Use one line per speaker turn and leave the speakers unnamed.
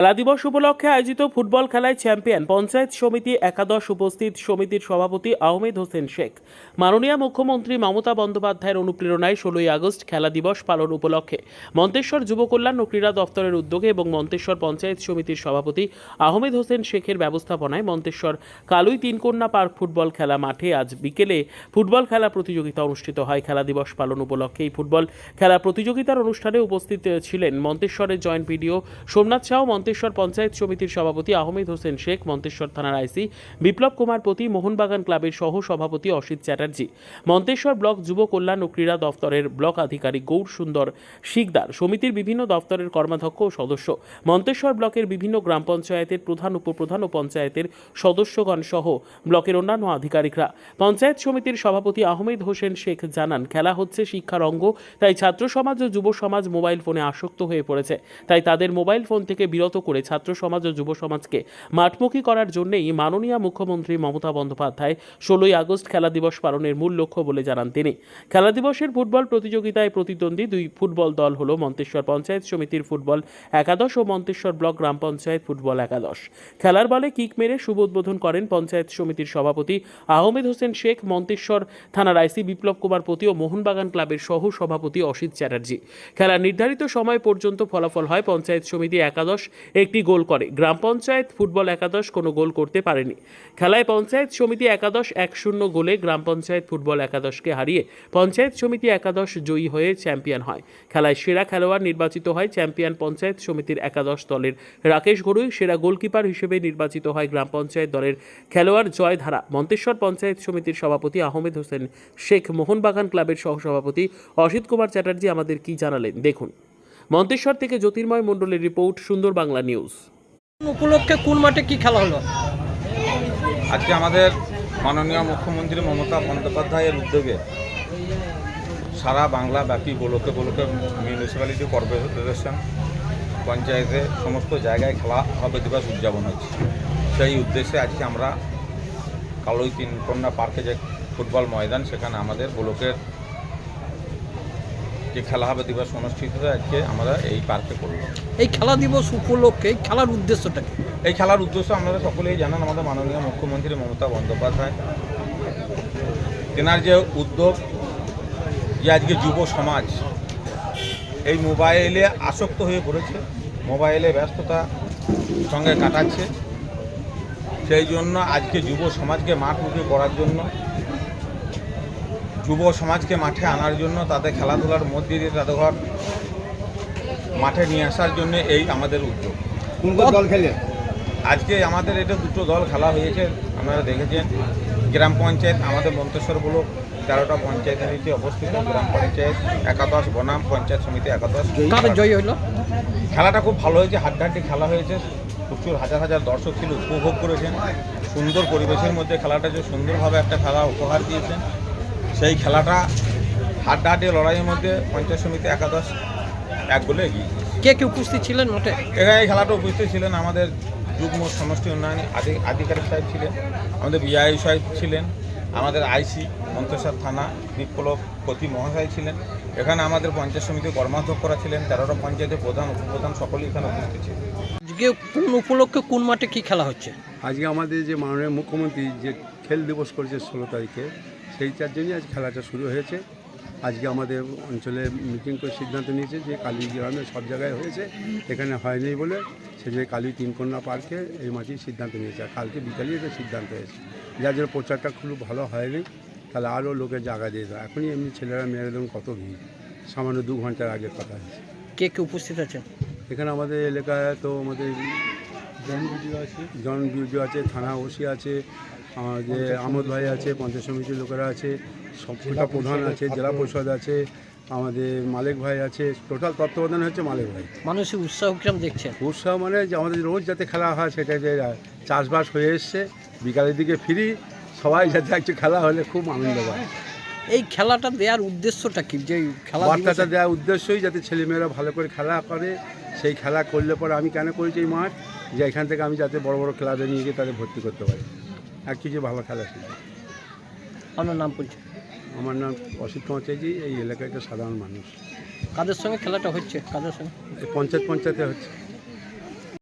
খেলা দিবস উপলক্ষে আয়োজিত ফুটবল খেলায় চ্যাম্পিয়ন পঞ্চায়েত সমিতি একাদশ উপস্থিত সমিতির সভাপতি আহমেদ হোসেন শেখ। মাননীয় মুখ্যমন্ত্রী মমতা বন্দ্যোপাধ্যায়ের অনুপ্রেরণায় ষোলোই আগস্ট খেলা দিবস পালন উপলক্ষে মন্তেশ্বর যুব কল্যাণ ও ক্রীড়া দপ্তরের উদ্যোগে এবং মন্তেশ্বর পঞ্চায়েত সমিতির সভাপতি আহমেদ হোসেন শেখের ব্যবস্থাপনায় মন্তেশ্বর কালুই তিনকন্যা পার্ক ফুটবল খেলা মাঠে আজ বিকেলে ফুটবল খেলা প্রতিযোগিতা অনুষ্ঠিত হয়। খেলা দিবস পালন উপলক্ষে এই ফুটবল খেলা প্রতিযোগিতার অনুষ্ঠানে উপস্থিত ছিলেন মন্তেশ্বরের জয়েন্ট পিডিও সোমনাথ শাহ মন্তেশ্বর পঞ্চায়েত সমিতির সভাপতি আহমেদ হোসেন শেখ, মন্তেশ্বর থানার আইসি বিপ্লব কুমার পতি, মোহনবাগান ক্লাবের সহ সভাপতি অসিত চ্যাটার্জি, মন্তেশ্বর ব্লক যুব কল্যাণ ও ক্রীড়া দফতরের ব্লক আধিকারিক গৌর সুন্দর শিকদার, সমিতির বিভিন্ন দফতরের কর্মাধ্যক্ষ ও সদস্য, মন্তেশ্বর ব্লকের বিভিন্ন গ্রাম পঞ্চায়েতের প্রধান, উপপ্রধান ও পঞ্চায়েতের সদস্যগণ সহ ব্লকের অন্যান্য আধিকারিকরা। পঞ্চায়েত সমিতির সভাপতি আহমেদ হোসেন শেখ জানান, খেলা হচ্ছে শিক্ষার অঙ্গ, তাই ছাত্র সমাজ ও যুব সমাজ মোবাইল ফোনে আসক্ত হয়ে পড়েছে, তাই তাদের মোবাইল ফোন থেকে বিরত করে ছাত্র সমাজ ও যুব সমাজকে মাঠমুখী করার জন্যই মাননীয় মুখ্যমন্ত্রী মমতা বন্দ্যোপাধ্যায় ষোলোই আগস্ট খেলা দিবস পালনের মূল লক্ষ্য বলে জানান তিনি। খেলা দিবসের ফুটবল প্রতিযোগিতায় প্রতিদ্বন্দ্বী দুই ফুটবল দল হল মন্তেশ্বর পঞ্চায়েত সমিতির ফুটবল একাদশ ও মন্তেশ্বর ব্লক গ্রাম পঞ্চায়েত ফুটবল একাদশ। খেলার বলে কিক মেরে শুভ উদ্বোধন করেন পঞ্চায়েত সমিতির সভাপতি আহমেদ হোসেন শেখ, মন্তেশ্বর থানার আইসি বিপ্লব কুমার পতি ও মোহনবাগান ক্লাবের সহ সভাপতি অসিত চ্যাটার্জি। খেলার নির্ধারিত সময় পর্যন্ত ফলাফল হয় পঞ্চায়েত সমিতি একাদশ একটি গোল করে। গ্রাম পঞ্চায়েত ফুটবল একাদশ কোনো গোল করতে পারেনি। খেলায় পঞ্চায়েত সমিতি একাদশ এক শূন্য গোলে গ্রাম পঞ্চায়েত ফুটবল একাদশকে হারিয়ে পঞ্চায়েত সমিতি একাদশ জয়ী হয়ে চ্যাম্পিয়ন হয়। খেলায় সেরা খেলোয়াড় নির্বাচিত হয় চ্যাম্পিয়ন পঞ্চায়েত সমিতির একাদশ দলের রাকেশ ঘড়ুই সেরা গোলকিপার হিসেবে নির্বাচিত হয় গ্রাম পঞ্চায়েত দলের খেলোয়াড় জয় ধারা। মন্তেশ্বর পঞ্চায়েত সমিতির সভাপতি আহমেদ হোসেন শেখ মোহনবাগান ক্লাবের সহসভাপতি অসিত কুমার চ্যাটার্জি আমাদের কি জানালেন? দেখুন। মন্তেশ্বর থেকে জ্যোতির্ময় মণ্ডলের রিপোর্ট সুন্দর বাংলা নিউজ।
উপলক্ষে কোন মাঠে কি খেলা হলো?
আজকে আমাদের মাননীয় মুখ্যমন্ত্রী মমতা বন্দ্যোপাধ্যায়ের উদ্যোগে সারা বাংলা ব্যাপী গোলকে গোলকে মিউনিসিপ্যালিটি কর্পোরেশন পঞ্চায়েতে সমস্ত জায়গায় খেলা হবে দিবস উদযাপন হচ্ছে। সেই উদ্দেশ্যে আজকে আমরা কালোই তিন কন্যা পার্কে যে ফুটবল ময়দান সেখানে আমাদের গোলকের যে খেলা হবে দিবস অনুষ্ঠিত আজকে আমরা এই পার্কে করলাম
এই খেলা দিবস উপলক্ষে এই খেলার উদ্দেশ্যটা কি?
এই খেলার উদ্দেশ্য আপনারা সকলেই জানেন আমাদের মাননীয় মুখ্যমন্ত্রী মমতা বন্দ্যোপাধ্যায়। তেনার যে উদ্যোগ যে আজকে যুব সমাজ এই মোবাইলে আসক্ত হয়ে পড়েছে মোবাইলে ব্যস্ততা সঙ্গে কাটাচ্ছে। সেই জন্য আজকে যুব সমাজকে মাঠমুখী করার জন্য যুব সমাজকে মাঠে আনার জন্য তাদের খেলাধুলার মধ্যে দিয়ে তাদের ঘর মাঠে নিয়ে আসার জন্য এই আমাদের উদ্যোগ।
দল খেলে?
আজকে আমাদের এটা দুটো দল খেলা হয়েছে আপনারা দেখেছেন। গ্রাম পঞ্চায়েত আমাদের মন্তেশ্বর ব্লক তেরোটা পঞ্চায়েতের নিচে অবস্থিত গ্রাম পঞ্চায়েত একাদশ বনাম পঞ্চায়েত সমিতি একাদশ।
জয়ী হইল
খেলাটা খুব ভালো হয়েছে হাড্ডাহাড্ডি খেলা হয়েছে। প্রচুর হাজার হাজার দর্শক ছিল উপভোগ করেছেন। সুন্দর পরিবেশের মধ্যে খেলাটা যে সুন্দরভাবে একটা খেলা উপহার দিয়েছেন। সেই খেলাটা হাড্ডাহাড্ডি লড়াইয়ের মধ্যে পঞ্চায়েত সমিতি একাদশ এক গোলে এগিয়ে
কে কে উপস্থিত ছিলেন মাঠে
এখানে এই খেলাটা উপস্থিত ছিলেন আমাদের যুগ্ম সমষ্টি উন্নয়ন আদি আধিকারিক সাহেব ছিলেন আমাদের বিআই সাহেব ছিলেন আমাদের আইসি মন্তেশ্বর থানা বিপ্লব প্রতি মহাশয় ছিলেন এখানে আমাদের পঞ্চায়েত সমিতির কর্মাধ্যক্ষরা ছিলেন তেরোটা পঞ্চায়েতের প্রধান উপপ্রধান সকলেই এখানে উপস্থিত ছিলেন।
আজকে কোন উপলক্ষে কোন মাঠে কি খেলা হচ্ছে?
আজকে আমাদের যে মাননীয় মুখ্যমন্ত্রী যে খেল দিবস করেছে ষোলো তারিখে সেইটার জন্যই আজ খেলাটা শুরু হয়েছে। আজকে আমাদের অঞ্চলে মিটিং করে সিদ্ধান্ত নিয়েছে যে কালী গ্রামে সব জায়গায় হয়েছে এখানে হয়নি বলে সে যে কালী তিনকন্যা পার্কে এই মাঠেই সিদ্ধান্ত নিয়েছে। আর কালকে বিকালেই এটা সিদ্ধান্ত হয়েছে। যার জন্য প্রচারটা খুব ভালো হয়নি তাহলে আরও লোকে জায়গা দিয়ে দেয় এখনই এমনি ছেলেরা মেয়েরা দেখুন কত ভিড়। সামান্য দু ঘণ্টার আগের কথা হয়েছে।
কে কে উপস্থিত আছে
এখানে আমাদের এলাকায় তো আমাদের জন বিডিও আছে। জন বিডিও আছে থানা ওসি আছে আমাদের আমোদ ভাই আছে পঞ্চায়েত সমিতির লোকেরা আছে সবটা প্রধান আছে জেলা পরিষদ আছে আমাদের মালিক ভাই আছে টোটাল তত্ত্বাবধান হচ্ছে মালিক ভাই।
মানুষের উৎসাহ কিরম দেখছেন
উৎসাহ মানে যে আমাদের রোজ যাতে খেলা হয় সেটা যে চাষবাস হয়ে এসছে বিকালের দিকে ফিরি সবাই যাতে একটু খেলা হলে খুব আনন্দ পায়।
এই খেলাটা দেওয়ার উদ্দেশ্যটা কি? যে খেলা
বার্তাটা দেওয়ার উদ্দেশ্যই যাতে ছেলেমেয়েরা ভালো করে খেলা করে সেই খেলা করলে পরে আমি কেন করেছি এই মাঠ? যে এখান থেকে আমি যাতে বড় বড় ক্লাবে নিয়ে গিয়ে তাদের ভর্তি করতে পারি। আর কিছু ভালো খেলা ছিল।
আপনার নাম পরিচয়
আমার নাম অসিত কুমার এই এলাকায় একটা সাধারণ মানুষ।
কাদের সঙ্গে খেলাটা হচ্ছে? কাদের সঙ্গে?
পঞ্চায়েত পঞ্চায়েতে হচ্ছে।